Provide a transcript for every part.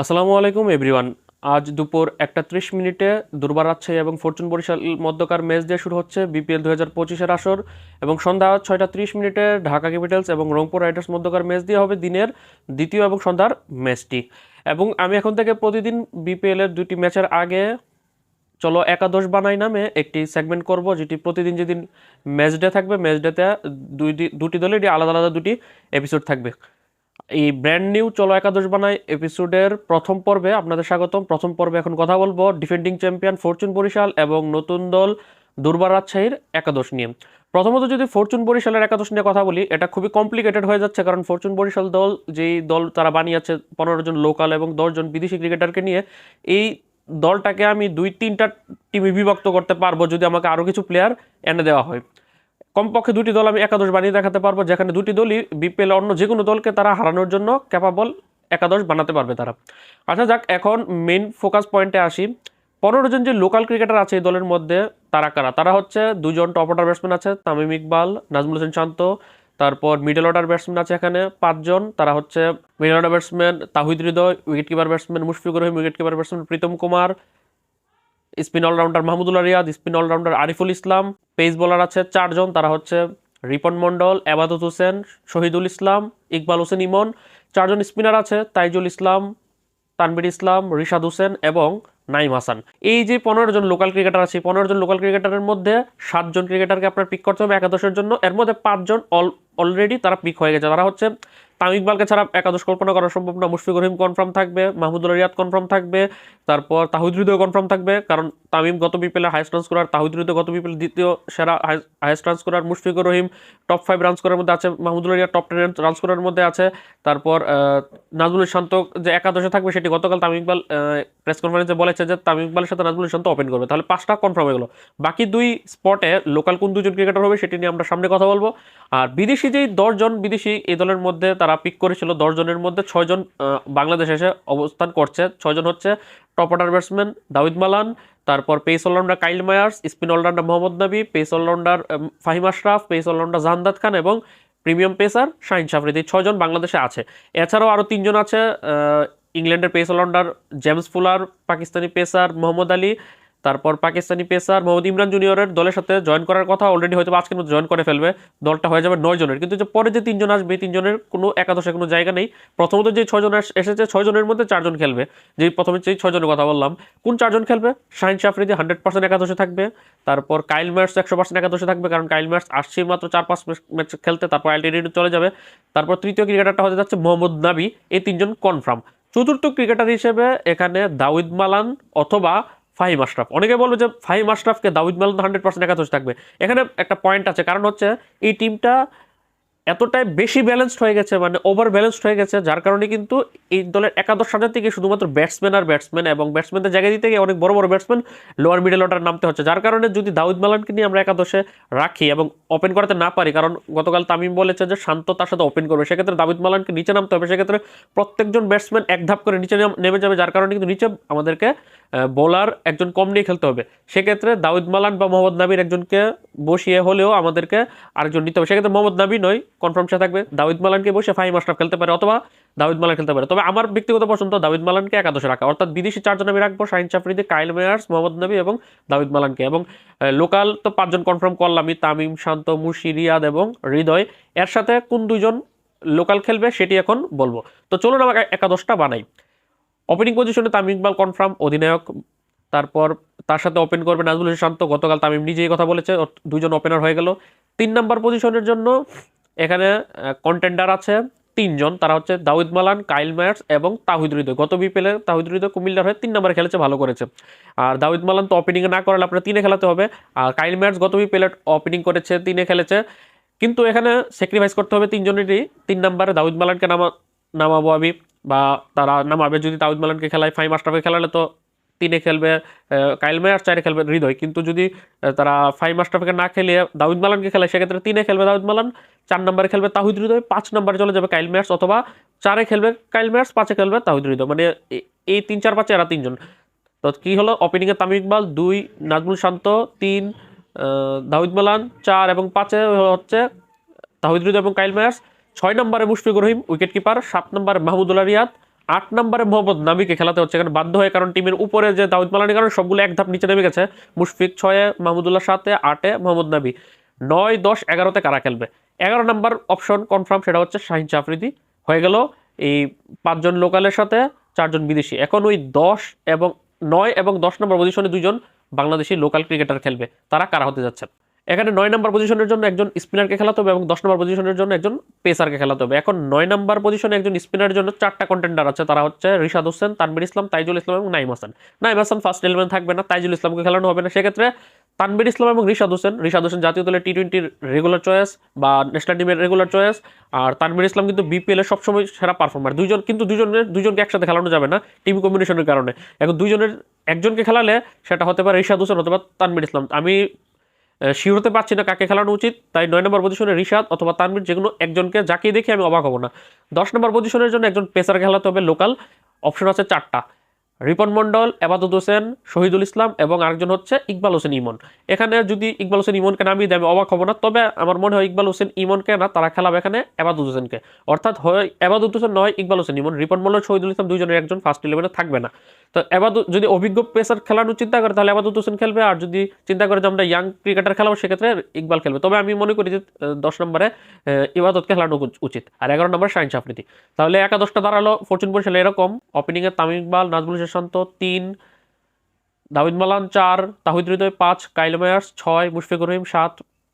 আসসালামু আলাইকুম, এভরিওয়ান। আজ দুপুর একটা ত্রিশ মিনিটে দুর্বার রাজশাহী এবং ফরচুন বরিশাল মধ্যকার ম্যাচ দিয়ে শুরু হচ্ছে বিপিএল দু হাজার পঁচিশের আসর এবং সন্ধ্যা ছয়টা ত্রিশ মিনিটে ঢাকা ক্যাপিটালস এবং রংপুর রাইডার্স মধ্যকার ম্যাচ দিয়ে হবে দিনের দ্বিতীয় এবং সন্ধ্যার ম্যাচটি। এবং আমি এখন থেকে প্রতিদিন বিপিএল এর দুটি ম্যাচের আগে চলো একাদশ বানাই নামে একটি সেগমেন্ট করব, যেটি প্রতিদিন যেদিন ম্যাচ ডে থাকবে, ম্যাচ ডেতে দুই দুটি দলেরই আলাদা আলাদা দুটি এপিসোড থাকবে। এই ব্র্যান্ড নিউ চলো একাদশ বানাই এপিসোডের প্রথম পর্বে আপনাদের স্বাগতম। প্রথম পর্বে এখন কথা বলব ডিফেন্ডিং চ্যাম্পিয়ন ফরচুন বরিশাল এবং নতুন দল দুর্বার রাজশাহীর একাদশ নিয়ে। প্রথমত যদি ফরচুন বরিশালের একাদশ নিয়ে কথা বলি, এটা খুবই কমপ্লিকেটেড হয়ে যাচ্ছে কারণ ফরচুন বরিশাল দল, যেই দল তারা বানিয়েছে পনেরো জন লোকাল এবং দশজন বিদেশি ক্রিকেটারকে নিয়ে, এই দলটাকে আমি দুই তিনটা টিমে বিভক্ত করতে পারব যদি আমাকে আরও কিছু প্লেয়ার এনে দেওয়া হয়। কমপক্ষে দুটি দল আমি একাদশ বানিয়ে দেখাতে পারব, যেখানে দুটি দলই বিপিএল অন্য যে কোনো দলকে তারা হারানোর জন্য ক্যাপাবল একাদশ বানাতে পারবে তারা। আচ্ছা যাক, এখন মেন ফোকাস পয়েন্টে আসি। পনেরো জন যে লোকাল ক্রিকেটার আছে এই দলের মধ্যে তারা কারা? তারা হচ্ছে দুজন টপ অর্ডার ব্যাটসম্যান আছে, তামিম ইকবাল, নাজমুল হোসেন শান্ত, তারপর মিডল অর্ডার ব্যাটসম্যান আছে এখানে পাঁচজন, তারা হচ্ছে middle order batsman Towhid Hridoy wicket keeper batsman Mushfiqur Rahim wicket keeper batsman Pritam Kumar spin all rounder Mahmudullah Riyad, spin all rounder Ariful Islam, pace bowler আছে চারজন, তারা হচ্ছে রিপন মণ্ডল, এবাদত হোসেন, শহীদুল ইসলাম, ইকবাল হোসেন ইমন, চারজন স্পিনার আছে তাইজুল ইসলাম, তানবির ইসলাম, রিশাদ হোসেন এবং নাইম হাসান। এই যে পনেরো জন লোকাল ক্রিকেটার আছে পনেরো জন লোকাল ক্রিকেটারের মধ্যে সাতজন ক্রিকেটারকে আপনার পিক করতে হবে একাদশের জন্য। এর মধ্যে পাঁচজন অল অলরেডি তারা পিক হয়ে গেছে। তারা হচ্ছে তামিম ইকবালকে ছাড়া একাদশ কল্পনা করা সম্ভব না। মুশফিকুর রহিম কনফার্ম থাকবে মাহমুদুল রিয়াদ কনফার্ম থাকবে, তারপর তাহিদ হৃদয় কনফার্ম থাকবে, কারণ তামিম গত বিপিএলে highest run scorer Towhid Hridoy গত বিপিএল দ্বিতীয় সেরা highest run scorer Mushfiqur Rahim top five run স্কোরের মধ্যে আছে Mahmudul Riyad top ten run স্কোরের মধ্যে আছে। তারপর নাজমুল শান্ত যে একাদশে থাকবে, সেটি গতকাল তামিম ইকবাল প্রেস কনফারেন্সে বলেছে যে তামিম ইকবালের সাথে নাজমুল শান্ত ওপেন করবে। তাহলে পাঁচটা কনফার্ম হয়ে গেল। বাকি দুই স্পটে লোকাল কোন দুজন ক্রিকেটার হবে সেটি নিয়ে আমরা সামনে কথা বলব। আর বিদেশি যেই দশজন বিদেশি এই দলের মধ্যে তারা পিক করেছিল দশজনের মধ্যে ছয়জন বাংলাদেশে এসে অবস্থান করছে। ছয়জন হচ্ছে top order batsman Dawid Malan, তারপর pace all rounder Kyle Mayers spin all rounder Mohammad Nabi pace all rounder Fahim Ashraf pace all rounder Jahandad Khan এবং প্রিমিয়াম পেসার শাহিন সাফরিদি। ছয়জন বাংলাদেশে আছে। এছাড়াও আরও তিনজন আছে ইংল্যান্ডের pace all rounder James Fuller, Pakistani pacer Mohammad Ali, তারপর পাকিস্তানি পেসার মোহাম্মদ ইমরান জুনিয়রের দলের সাথে জয়েন করার কথা অলরেডি হয়তো আজকের মধ্যে জয়েন করে ফেলবে। দলটা হয়ে যাবে নয় জনের। কিন্তু যে পরে যে তিনজন আসবে তিনজনের কোনো একাদশে কোনো জায়গা নেই। প্রথমত যে ছয়জন এসেছে, ছয়জনের মধ্যে চারজন খেলবে। যে প্রথমে যে ছয়জনের কথা বললাম। কোন চারজন খেলবে? শাহিন শাফরিদি হান্ড্রেড পার্সেন্ট একাদশে থাকবে। তারপর কাইল ম্যাটস একশো পার্সেন্ট একাদশে থাকবে, কারণ কাইল ম্যাটস আসছে মাত্র চার পাঁচ ম্যাচ খেলতে, তারপর আলটিনিটি চলে যাবে। তারপর তৃতীয় ক্রিকেটারটা হতে যাচ্ছে মোহাম্মদ নাবি এই তিনজন কনফার্ম। চতুর্থ ক্রিকেটার হিসেবে এখানে দাউদ মালান অথবা ফাহিম আশরাফ। অনেকে বলবে যে ফাহিম আশরাফকে দাউদ মালান হান্ড্রেড পার্সেন্ট একাদশ থাকবে। এখানে একটা পয়েন্ট আছে, কারণ হচ্ছে এই টিমটা এতটাই বেশি ব্যালেন্সড হয়ে গেছে মানে ওভার ব্যালেন্সড হয়ে গেছে, যার কারণে কিন্তু এই দলের একাদশ সাজাতে থেকে শুধুমাত্র ব্যাটসম্যান আর ব্যাটসম্যান এবং ব্যাটসম্যানদের জায়গা দিতে গিয়ে অনেক বড় বড় ব্যাটসম্যান লোয়ার মিডল অর্ডার নামতে হচ্ছে। যার কারণে যদি দাউদ মালানকে নিয়ে আমরা একাদশে রাখি এবং ওপেন করাতে না পারি, কারণ গতকাল তামিম বলেছে যে শান্ত তার সাথে ওপেন করবে, সেক্ষেত্রে দাউদ মালানকে নিচে নামতে হবে, সেক্ষেত্রে প্রত্যেকজন ব্যাটসম্যান এক ধাপ করে নিচে নেমে যাবে, যার কারণে কিন্তু নিচে আমাদেরকে বোলার একজন কম নিয়ে খেলতে হবে। সেক্ষেত্রে দাউদ মালান বা মোহাম্মদ নাবির একজনকে বসিয়ে হলেও আমাদেরকে আরেকজন নিতে হবে। সেক্ষেত্রে মোহাম্মদ নাবি নয় কনফার্ম সে থাকবে। দাউদ মালানকে বসে ফাহিম আশরাফ খেলতে পারে অথবা দাউদ মালান খেলতে পারে। তবে আমার ব্যক্তিগত পছন্দ দাউদ মালানকে একাদশে রাখা। অর্থাৎ বিদেশি চারজন আমি রাখব, শাহিন চাফরিদি কাইল মেয়ার্স, মোহাম্মদ নবী এবং দাউদ মালানকে। এবং লোকাল তো পাঁচজন কনফার্ম করলামই, তামিম, শান্ত, মুশি, রিয়াদ এবং হৃদয়। এর সাথে কোন দুইজন লোকাল খেলবে সেটি এখন বলব। তো চলুন আমাকে একাদশটা বানাই। ওপেনিং পজিশনে তামিম ইকবাল কনফার্ম অধিনায়ক। তারপর তার সাথে ওপেন করবে নাজমুল হোসেন শান্ত, গতকাল তামিম নিজেই কথা বলেছে ওর দুইজন ওপেনার হয়ে গেল। তিন নাম্বার পজিশনের জন্য এখানে কন্টেন্ডার আছে তিনজন, তারা হচ্ছে দাউদ মালান, কাইল মায়ার্স এবং তাহিদ হৃদয়। গত বিপিএলে তাহিদ হৃদয় কুমিল্লার হয়ে তিন নম্বরে খেলেছে, ভালো করেছে। আর দাউদ মালান তো ওপেনিংয়ে না করালে আপনার তিনে খেলাতে হবে। আর কাইল মায়ার্স গত বিপিএলে ওপেনিং করেছে, তিনে খেলেছে। কিন্তু এখানে স্যাক্রিফাইস করতে হবে তিনজনেরই। তিন নম্বরে দাউদ মালানকে নামা, নামাবো আমি। বা তারা নামাবে। যদি দাউদ মালানকে খেলায় ফাইভ মাস্টারকে খেলালে তো তিনে খেলবে কাইল মেয়ার চারে খেলবে হৃদয়। কিন্তু যদি তারা ফাইভ মাস্টারকে না খেলিয়ে দাউদ মালানকে খেলায়, সেক্ষেত্রে তিনে খেলবে দাউদ মালান, চার নম্বরে খেলবে তাহিদ হৃদয়, পাঁচ নম্বরে চলে যাবে কাইল মেয়ার্স অথবা চারে খেলবে কাইল মেয়ার্স, পাঁচে খেলবে তাহিদ হৃদয়। মানে এই তিন চার পাঁচে এরা তিনজন। তো কী হলো? ওপেনিংয়ে তামিম ইকবাল, দুই, নাজমুল শান্ত, তিন দাউদ মালান, চার এবং পাঁচে হচ্ছে তাহিদ হৃদয় এবং কাইল মেয়ার্স। ছয় নম্বরে মুশফিকুর রহিম উইকেট কিপার সাত নম্বরে মাহমুদুল্লাহ রিয়াদ। আট নম্বরে মোহাম্মদ নাবিকে খেলাতে হচ্ছে। এখানে বাধ্য হয়ে কারণ টিমের উপরে যে দাউদ মালানি, কারণ সবগুলো এক ধাপ নিচে নেমে গেছে। মুশফিক ছয়ে, মাহমুদুল্লাহ সাতে, আটে মোহাম্মদ নাবি নয়, দশ, এগারোতে কারা খেলবে? এগারো নম্বর অপশন কনফার্ম সেটা হচ্ছে শাহিন চাফরিদি হয়ে গেল এই পাঁচজন লোকালের সাথে, চারজন বিদেশি। এখন ওই দশ এবং নয় এবং দশ নম্বর পজিশনে দুজন বাংলাদেশি লোকাল ক্রিকেটার খেলবে। তারা কারা হতে যাচ্ছেন? এখানে নয় নম্বর পজিশনের জন্য একজন স্পিনারকে খেলাতে হবে এবং দশ নম্বর পজিশনের জন্য একজন পেসারকে খেলাতে হবে। এখন নয় নম্বর পজিশনে একজন স্পিনারের জন্য চারটা কন্টেন্ডার আছে। তারা হচ্ছে রিশাদ হোসেন তানবির ইসলাম, তাইজুল ইসলাম এবং নাইম হাসান। নাইম হাসান ফার্স্ট ইলেভেন থাকবে না, তাইজুল ইসলামকে খেলানো হবে না। সেক্ষেত্রে তানবির ইসলাম এবং রিশাদ হোসেন রিশাদ হোসেন জাতীয় দলের টি টোয়েন্টির রেগুলার চয়েস বা ন্যাশনাল টিমের রেগুলার চয়েস আর তানবির ইসলাম কিন্তু বিপিএল এর সবসময় সেরা পারফর্মার দুইজন, কিন্তু দুজনের দুজনকে একসাথে খেলানো যাবে না টিম কম্বিনেশনের কারণে। এখন দুজনের একজনকে খেলালে সেটা হতে পারে রিশাদ হোসেন অথবা তানবির ইসলাম। আমি শিওর হতে পারছি না কাকে খেলানো উচিত। তাই নয় নম্বর পজিশনে রিশাদ অথবা তানবির যে কোনো একজনকে যাকে দেখে আমি অবাক হব না। দশ নম্বর পজিশনের জন্য একজন পেসার খেলাতে হবে লোকাল অপশন আছে চারটা। রিপন মণ্ডল, এবাদত হোসেন, শহীদুল ইসলাম এবং আরেকজন হচ্ছে ইকবাল হোসেন ইমন। এখানে যদি ইকবাল হোসেন ইমনকে নামিয়ে দেয় আমি অবাক হব না। তবে আমার মনে হয় ইকবাল হোসেন ইমনকে না, তারা খেলাবে এখানে এবাদত হোসেনকে। অর্থাৎ হয় এবাদত হোসেন নয়, ইকবাল হোসেন ইমন। রিপন মণ্ডল, শহীদুল ইসলাম দুইজনের একজন ফার্স্ট ইলেভেনে থাকবে না। তো এবাদত, যদি অভিজ্ঞ পেসার খেলানোর চিন্তা করে, তাহলে এবাদত হোসেন খেলবে। আর যদি চিন্তা করে যে আমরা ইয়াং ক্রিকেটার খেলাবো, সেক্ষেত্রে ইকবাল খেলবে। তবে আমি মনে করি যে দশ নম্বরে ইবাদতকে খেলানো উচিত আর এগারো নম্বরে শাহিন সাফরিদি তাহলে একাদশটা দাঁড়াল। ফরচুন বরিশাল এরকম। ওপেনিংয়ে তামিম ইকবাল, নাজমুল হোসেন শান্ত তিন, দাউদ মালান চার, তাহিদ হৃদয় পাঁচ, কাইল মায়ার্স ছয়, মুশফিকুর রহিম সাত,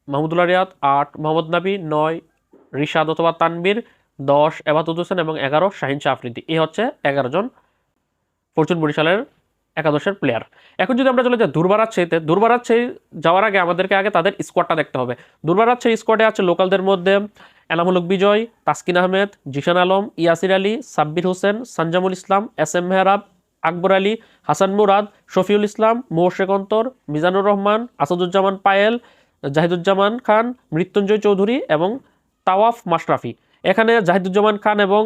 মাহমুদুল্লাহ রিয়াদ আট, মোহাম্মদ নাবি নয়, রিশাদ অথবা তানবীর দশ এবাতুদ হোসেন এবং এগারো, শাহিন শাহ আফ্রিদি। এই হচ্ছে এগারো জন ফরচুন বরিশালের একাদশের প্লেয়ার এখন যদি আমরা চলে যাই দুর্বারাচ্ছেইতে দুর্বারাচ্ছেই যাওয়ার আগে আমাদেরকে আগে তাদের স্কোয়াডটা দেখতে হবে। দুর্বারাচ্ছেই স্কোয়াডে আছে লোকালদের মধ্যে এনামুলক বিজয়, তাসকিন আহমেদ, জিশান আলম, ইয়াসির আলী, সাব্বির হোসেন সঞ্জামুল ইসলাম, এস এম মেহরাব আকবর আলী, হাসান মুরাদ, শফিউল ইসলাম মোহর্শেক অন্তর, মিজানুর রহমান, আসাদুজ্জামান পায়েল, জাহিদুজ্জামান খান, মৃত্যুঞ্জয় চৌধুরী এবং তাওয়াফ মাশরাফি। এখানে জাহিদুজ্জামান খান এবং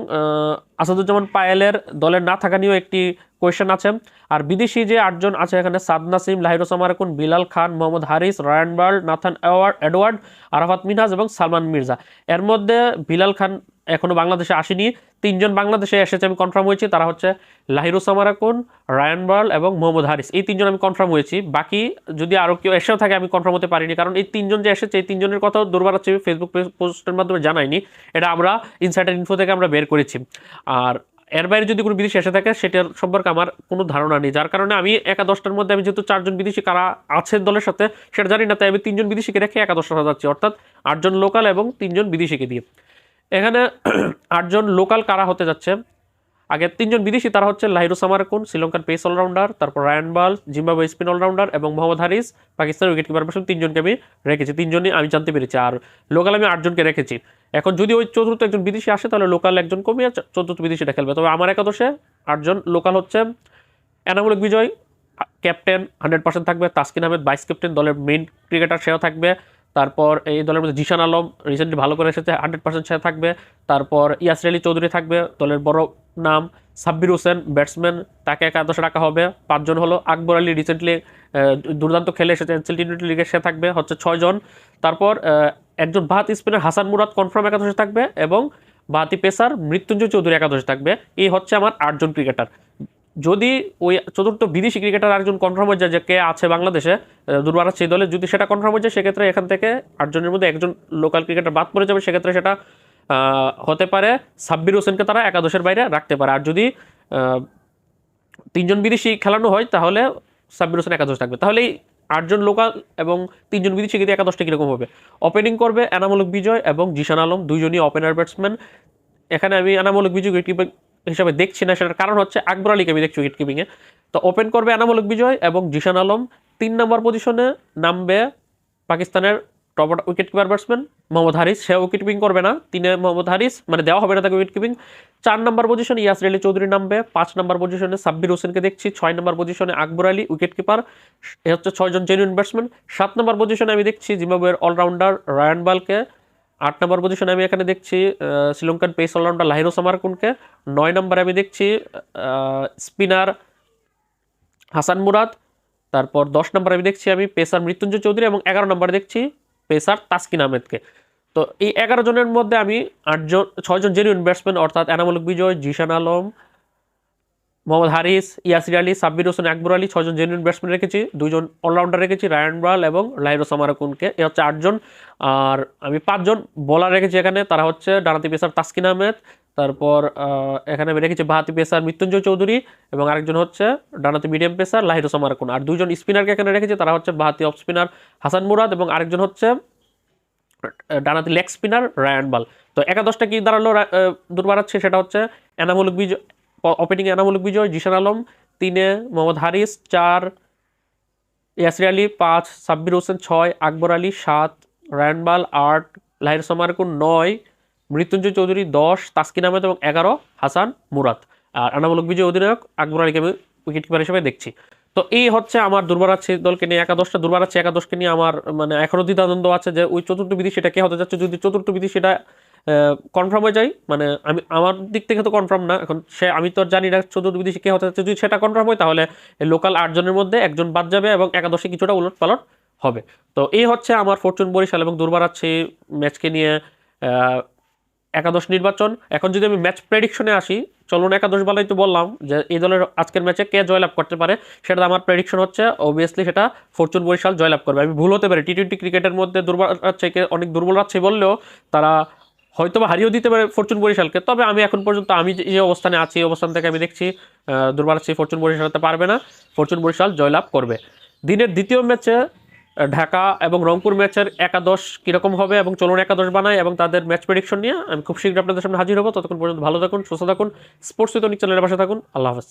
আসাদুজ্জামান পায়েলের দলের না থাকা নিয়েও একটি কোয়েশ্চেন আছে। আর বিদেশি যে আটজন আছে এখানে, Saad Nasim Lahiru Samarakoon Bilal Khan, Mohammad Haris, Ryan Burl, Nathan Edward, Arafat Minhaz এবং সালমান মির্জা। এর মধ্যে বিলাল খান এখনও বাংলাদেশে আসেনি। তিনজন বাংলাদেশে এসেছে, আমি কনফার্ম হয়েছি। তারা হচ্ছে লাহিরুস আমারাকুন রায়ান বার্ল এবং মোহাম্মদ হারিস। এই তিনজন আমি কনফার্ম হয়েছি। বাকি যদি আরও কেউ এসেও থাকে, আমি কনফার্ম হতে পারিনি। কারণ এই তিনজন যে এসেছে, এই তিনজনের কথাও দুর্বার হচ্ছে ফেসবুক পোস্টের মাধ্যমে জানাইনি। এটা আমরা ইনসাইডার ইনফো থেকে আমরা বের করেছি। আর এর বাইরে যদি কোনো বিদেশি এসে থাকে সেটার সম্পর্কে আমার কোনো ধারণা নেই। যার কারণে আমি একাদশটার মধ্যে আমি যেহেতু চারজন বিদেশি কারা আছে দলের সাথে, সেটা জানি না, তাই আমি তিনজন বিদেশিকে রেখে একাদশটা সাজাচ্ছি। অর্থাৎ আটজন লোকাল এবং তিনজন বিদেশিকে দিয়ে। এখানে আটজন লোকাল কারা হতে যাচ্ছে আগে তিনজন বিদেশি, তারা হচ্ছে লাহিরুস সামারকুন, শ্রীলঙ্কার পেস অলরাউন্ডার, তারপর Ryan Burl, Zimbabwe spin all rounder এবং মোহাম্মদ হারিস, পাকিস্তানের উইকেট কিপার পার্সন তিনজনকে আমি রেখেছি। তিনজনই আমি জানতে পেরেছি, আর লোকাল আমি আটজনকে রেখেছি। এখন যদি ওই চতুর্থ একজন বিদেশি আসে, তাহলে লোকাল একজন কমিয়ে চতুর্থ বিদেশিটা খেলবে। তবে আমার একাদশে আটজন লোকাল হচ্ছে Anamul Bijoy captain hundred percent থাকবে, তাসকিন আহমেদ ভাইস ক্যাপ্টেন দলের মেইন ক্রিকেটার সেও থাকবে। তারপর এই দলের মধ্যে জিশান আলম রিসেন্টলি ভালো করে এসেছে হান্ড্রেড পার্সেন্ট সে থাকবে। তারপর ইয়াসর আলী চৌধুরী থাকবে, দলের বড় নাম সাব্বির হোসেন ব্যাটসম্যান তাকে একাদশে রাখা হবে। পাঁচজন হলো আকবর আলী রিসেন্টলি দুর্দান্ত খেলে এসেছে টি টোয়েন্টি লিগে সে থাকবে, হচ্ছে ছয়জন। তারপর একজন বাহাত স্পিনার হাসান মুরাদ কনফার্ম একাদশে থাকবে এবং বাহাতি পেসার মৃত্যুঞ্জয় চৌধুরী একাদশে থাকবে। এই হচ্ছে আমার আটজন ক্রিকেটার যদি ওই চতুর্থ বিদেশি ক্রিকেটার একজন কনফার্ম হয়ে যায় যে কে আছে বাংলাদেশে দুর্বার সেই দলে যদি সেটা কনফার্ম হয়ে যায়, সেক্ষেত্রে এখান থেকে আটজনের মধ্যে একজন লোকাল ক্রিকেটার বাদ পড়ে যাবে, সেক্ষেত্রে সেটা হতে পারে সাব্বির হোসেনকে তারা একাদশের বাইরে রাখতে পারে। আর যদি তিনজন বিদেশি খেলানো হয়, তাহলে সাব্বির হোসেন একাদশ থাকবে। তাহলে এই আটজন লোকাল এবং তিনজন বিদেশি কিন্তু একাদশটা কীরকম হবে? ওপেনিং করবে এনামূলক বিজয় এবং জিশান আলম, দুইজনই ওপেনার ব্যাটসম্যান এখানে আমি এনামূলক বিজয় হিসাবে দেখছি না, সেটার কারণ হচ্ছে আকবর আলীকে আমি দেখছি উইকেট কিপিংয়ে তো ওপেন করবে এনামূলক বিজয় এবং জিশান আলম। তিন নম্বর পজিশনে নামবে পাকিস্তানের top wicket keeper batsman Mohammad Haris. সে উইকেট কিপিং করবে না, তিনে মোহাম্মদ হারিস মানে দেওয়া হবে না তাকে উইকেট কিপিং চার নম্বর পজিশনে ইয়াসর আলী চৌধুরী নামবে, পাঁচ নম্বর পজিশনে সাব্বির হোসেনকে দেখছি, ছয় নম্বর পজিশনে আকবর আলী উইকেট কিপার এ হচ্ছে ছয়জন জেনুইন ব্যাটসম্যান সাত নম্বর পজিশনে আমি দেখছি জিম্বাবুয়ের অলরাউন্ডার রায়ান বালকে। আট নম্বর পজিশনে আমি এখানে দেখছি Sri Lankan pace all rounder Lahiru সামারকুনকে নয় নম্বরে আমি দেখছি স্পিনার হাসান মুরাদ। তারপর দশ নম্বরে আমি দেখছি আমি পেসার মৃত্যুঞ্জয় চৌধুরী এবং এগারো নম্বরে দেখছি পেসার তাসকিন আহমেদকে। তো এই এগারো জনের মধ্যে আমি আটজন, ছয়জন জেনুইন ব্যাটসম্যান অর্থাৎ এনামুলক বিজয়, জিশান আলম মোহাম্মদ হারিস ইয়াসির আলী সাব্বির হোসেন আকবর আলী ছজন জেনুইন ব্যাটসম্যান রেখেছি দুজন অলরাউন্ডার রেখেছি রায়ান ব্রাল এবং লাইরো সামারাকুনকে এ হচ্ছে আটজন। আর আমি পাঁচজন বোলার রেখেছি এখানে তারা হচ্ছে ডানাতি পেসার তাসকিন আহমেদ তারপর এখানে আমি রেখেছি বাহাতি পেসার মৃত্যুঞ্জয় চৌধুরী এবং আরেকজন হচ্ছে ডানাতি মিডিয়াম পেসার লাহিরো সামারাকুন আর দুজন স্পিনারকে এখানে রেখেছি তারা হচ্ছে বাহাতি অফ স্পিনার হাসান মুরাদ এবং আরেকজন হচ্ছে ডানাতি লেগ স্পিনার রায়ান বাল। তো একাদশটা কি দাঁড়াল রা- আহ, দুর্বারাচ্ছে সেটা হচ্ছে এনামুলক বিজয় ওপেনিং এনামুলক বিজয়, জিশান আলম, তিনে মোহাম্মদ হারিস, চার ইয়াসির আলী, পাঁচ সাব্বির হোসেন, ছয় আকবর আলী, সাত রায়ান বাল আট লাহির সামারকুন নয় মৃত্যুঞ্জয় চৌধুরী, দশ তাসকিন আহমেদ এবং এগারো হাসান মুরাদ। আর এনামুলক বিজয় অধিনায়ক, আকবর আলীকে আমি উইকেট কিপার হিসেবে দেখছি। তো এই হচ্ছে আমার দুর্বারাচ্ছি দলকে নিয়ে, একাদশটা দুর্বারাচ্ছি একাদশকে নিয়ে আমার মানে এখনও দ্বিধাদ্বন্দ্ব আছে যে ওই চতুর্থ বিধি সেটা কে হতে যাচ্ছে? যদি চতুর্থ বিধি সেটা কনফার্ম হয়ে যায়। মানে আমি, আমার দিক থেকে তো কনফার্ম না। এখন সে, আমি তো জানি না চতুর্থ বিধি কে হতে যাচ্ছে। যদি সেটা কনফার্ম হয়, তাহলে লোকাল আটজনের মধ্যে একজন বাদ যাবে এবং একাদশে কিছুটা উলট পালট হবে। তো এই হচ্ছে আমার ফরচুন বরিশাল এবং দুর্বারাচ্ছি ম্যাচকে নিয়ে একাদশ নির্বাচন। এখন যদি আমি ম্যাচ প্রেডিকশনে আসি, চলুন একাদশ বলাই তো বললাম যে এই দলের আজকের ম্যাচে কে জয়লাভ করতে পারে। সেটা আমার প্রেডিকশন হচ্ছে অবভিয়াসলি সেটা ফরচুন বরিশাল জয়লাভ করবে। আমি ভুল হতে পারি। টি টোয়েন্টি ক্রিকেটের মধ্যে দুর্বল রাজশাহীকে অনেক দুর্বল রাজশাহী বললেও তারা হয়তো বা হারিয়েও দিতে পারে ফরচুন বরিশালকে, তবে আমি এখন পর্যন্ত আমি যে অবস্থানে আছি, এই অবস্থান থেকে আমি দেখছি দুর্বল রাজশাহী ফরচুন বরিশাল হতে পারবে না। ফরচুন বরিশাল জয়লাভ করবে। দিনের দ্বিতীয় ম্যাচে ঢাকা এবং রংপুর ম্যাচের একাদশ কীরকম হবে এবং চলুন একাদশ বানায় এবং তাদের ম্যাচ প্রেডিকশন নিয়ে আমি খুব শীঘ্র আপনাদের সামনে হাজির হব। ততক্ষণ পর্যন্ত ভালো থাকুন, সুস্থ থাকুন স্পোর্টস উইথ চ্যানেলের পাশে থাকুন। আল্লাহ হাফেজ।